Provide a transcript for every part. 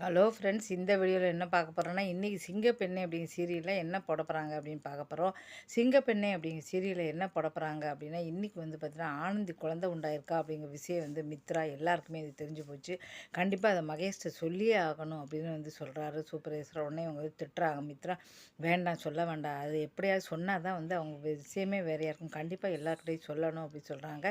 Hello friends இந்த வீடியோவில் என்ன பார்க்க போகிறோன்னா இன்றைக்கி சிங்கப்பெண்ணை அப்படிங்கிற சீரியலில் என்ன போட போகிறாங்க அப்படின்னு பார்க்க போகிறோம் சிங்கப்பெண்ணை அப்படிங்கிற சீரியலில் என்ன போட போகிறாங்க அப்படின்னா இன்றைக்கி வந்து பார்த்தீங்கன்னா ஆனந்தி குழந்தை உண்டாயிருக்கா அப்படிங்கிற விஷயம் வந்து மித்ரா எல்லாருக்குமே இது தெரிஞ்சு போச்சு. கண்டிப்பாக அதை மகேஷ்ட சொல்லியே ஆகணும் அப்படின்னு வந்து சொல்கிறாரு சூப்பர்வைசர் உடனே அவங்க வந்து திட்டுறாங்க மித்ரா வேண்டாம் சொல்ல வேண்டாம். அது எப்படியாவது சொன்னால் தான் வந்து அவங்க விஷயமே வேறையாக இருக்கும் கண்டிப்பாக எல்லாருக்கிட்டையும் சொல்லணும் அப்படின்னு சொல்கிறாங்க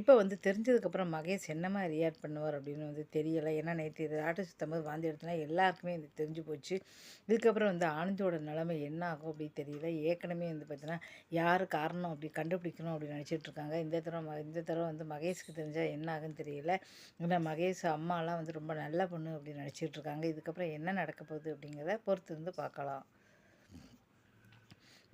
இப்போ வந்து தெரிஞ்சதுக்கப்புறம் மகேஷ் என்ன ரியாக்ட் பண்ணுவார் அப்படின்னு வந்து தெரியலை. ஏன்னா நேற்று இது ஆட்டு சுத்தம் போது வாந்தி எடுத்தனா எல்லாருக்குமே இது தெரிஞ்சு போச்சு. இதுக்கப்புறம் வந்து ஆனந்தியோட நிலைமை என்ன ஆகும் அப்படி தெரியல. ஏற்கனவே வந்து பார்த்தீங்கன்னா யார் காரணம் அப்படி கண்டுபிடிக்கணும் அப்படின்னு நினச்சிட்டு இருக்காங்க. இந்த தடவை இந்த தடவை வந்து மகேஷ்க்கு தெரிஞ்சால் என்ன ஆகுன்னு தெரியல. ஏன்னா மகேஷ் அம்மாலாம் வந்து ரொம்ப நல்ல பொண்ணு அப்படின்னு நினச்சிட்டு இருக்காங்க. இதுக்கப்புறம் என்ன நடக்க போகுது அப்படிங்கிறத பொறுத்து இருந்து பார்க்கலாம்.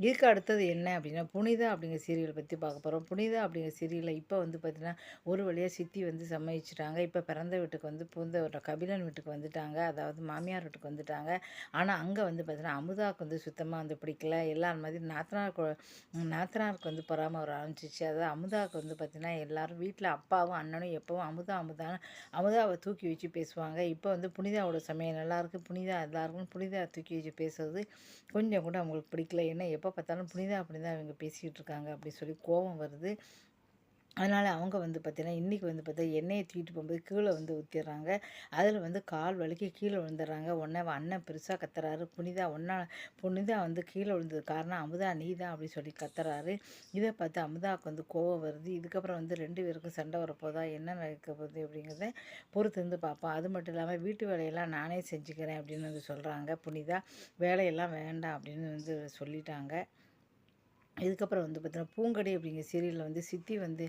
இதுக்கு அடுத்தது என்ன அப்படின்னா புனிதா அப்படிங்கிற சீரியலை பற்றி பார்க்க போகிறோம் புனிதா அப்படிங்கிற சீரியலில் இப்போ வந்து பார்த்திங்கன்னா ஒரு வழியாக சித்தி வந்து சம்மதிச்சிட்டாங்க. இப்போ பிறந்த வீட்டுக்கு வந்து புந்த கபிலன் வீட்டுக்கு வந்துட்டாங்க. அதாவது மாமியார் வீட்டுக்கு வந்துட்டாங்க. ஆனால் அங்கே வந்து பார்த்திங்கன்னா அமுதாவுக்கு வந்து சுத்தமாக வந்து பிடிக்கல. எல்லார் மாதிரி நாத்தனார் நாத்தனாருக்கு வந்து பொறாமல் வர ஆரம்பிச்சிச்சு அதாவது அமுதாவுக்கு வந்து பார்த்திங்கன்னா எல்லோரும் வீட்டில் அப்பாவும் அண்ணனும் எப்போவும் அமுதா அமுதான்னு அமுதாவை தூக்கி வச்சு பேசுவாங்க. இப்போ வந்து புனிதாவோட சமயம் நல்லாயிருக்கு புனிதா எல்லாருக்கும் புனிதா தூக்கி வச்சு பேசுறது கொஞ்சம் கூட அவங்களுக்கு பிடிக்கல. ஏன்னா எப்போ பார்த்தாலும் புனிதா அப்படி தான் இவங்க பேசிக்கிட்டு இருக்காங்க அப்படின்னு சொல்லி கோபம் வருது. அதனால் அவங்க வந்து பார்த்திங்கன்னா இன்றைக்கி வந்து பார்த்தா எண்ணெயை தூக்கிட்டு போகும்போது கீழே வந்து ஊற்றிடுறாங்க அதில் வந்து கால் வலிக்கு கீழே விழுந்துடுறாங்க உடனே அண்ணன் பெருசாக கத்துறாரு. புனிதா ஒன்றா புனிதா வந்து கீழே விழுந்தது காரணம் அமுதா நீ தான் அப்படின்னு சொல்லி கத்துறாரு. இதை பார்த்து அமுதாவுக்கு வந்து கோவம் வருது. இதுக்கப்புறம் வந்து ரெண்டு பேருக்கும் சண்டை வரப்போதா என்ன நடக்க போகுது அப்படிங்கிறத பொறுத்து வந்து பார்ப்போம். அது மட்டும் இல்லாமல் வீட்டு வேலையெல்லாம் நானே செஞ்சுக்கிறேன் அப்படின்னு வந்து சொல்கிறாங்க புனிதா வேலையெல்லாம் வேண்டாம் அப்படின்னு வந்து சொல்லிட்டாங்க. இதுக்கப்புறம் வந்து பார்த்தீங்கன்னா பூங்கடி அப்படிங்கிற சீரியலில் வந்து சித்தி வந்து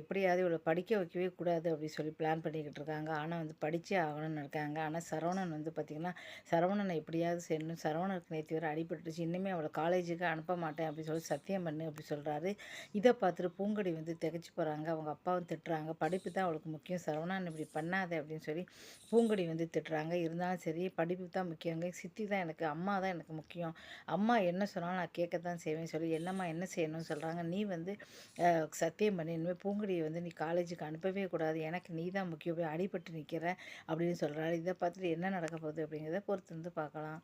எப்படியாவது இவ்வளோ படிக்க வைக்கவே கூடாது அப்படின்னு சொல்லி பிளான் பண்ணிக்கிட்டு இருக்காங்க. ஆனால் வந்து படித்தே ஆகணும்னு இருக்காங்க. ஆனால் சரவணன் வந்து பார்த்திங்கன்னா சரவணனை எப்படியாவது செய்யணும் சரவணனுக்கு நேற்று வரை அடிபட்டுருச்சு. இன்னுமே அவளை காலேஜுக்கு அனுப்ப மாட்டேன் அப்படின்னு சொல்லி சத்தியம் பண்ணு அப்படி சொல்கிறாரு இதை பார்த்துட்டு பூங்கடி வந்து திகச்சு போகிறாங்க அவங்க அப்பாவும் திட்டுறாங்க. படிப்பு தான் அவளுக்கு முக்கியம். சரவணன் இப்படி பண்ணாதே அப்படின்னு சொல்லி பூங்கடி வந்து திட்டுறாங்க. இருந்தாலும் சரி படிப்பு தான் முக்கியங்க. சித்தி தான் எனக்கு அம்மா தான் எனக்கு முக்கியம். அம்மா என்ன சொன்னாலும் நான் கேட்க தான் செய்வேன் சொல்லி என்ன என்னம்மா என்ன செய்யணும்னு சொல்கிறாங்க நீ வந்து சத்தியம் பண்ணி. இனிமேல் பூங்குடியை வந்து நீ காலேஜுக்கு அனுப்பவே கூடாது. எனக்கு நீ தான் முக்கியம். போய் அடிபட்டு நிற்கிற அப்படின்னு சொல்கிறாரு இதை பார்த்துட்டு என்ன நடக்க போகுது அப்படிங்கிறத பொறுத்து வந்து பார்க்கலாம்.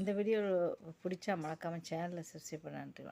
இந்த வீடியோ பிடிச்சா மறக்காமல் சேனலை சப்ஸ்கிரைப் பண்ண. நன்றி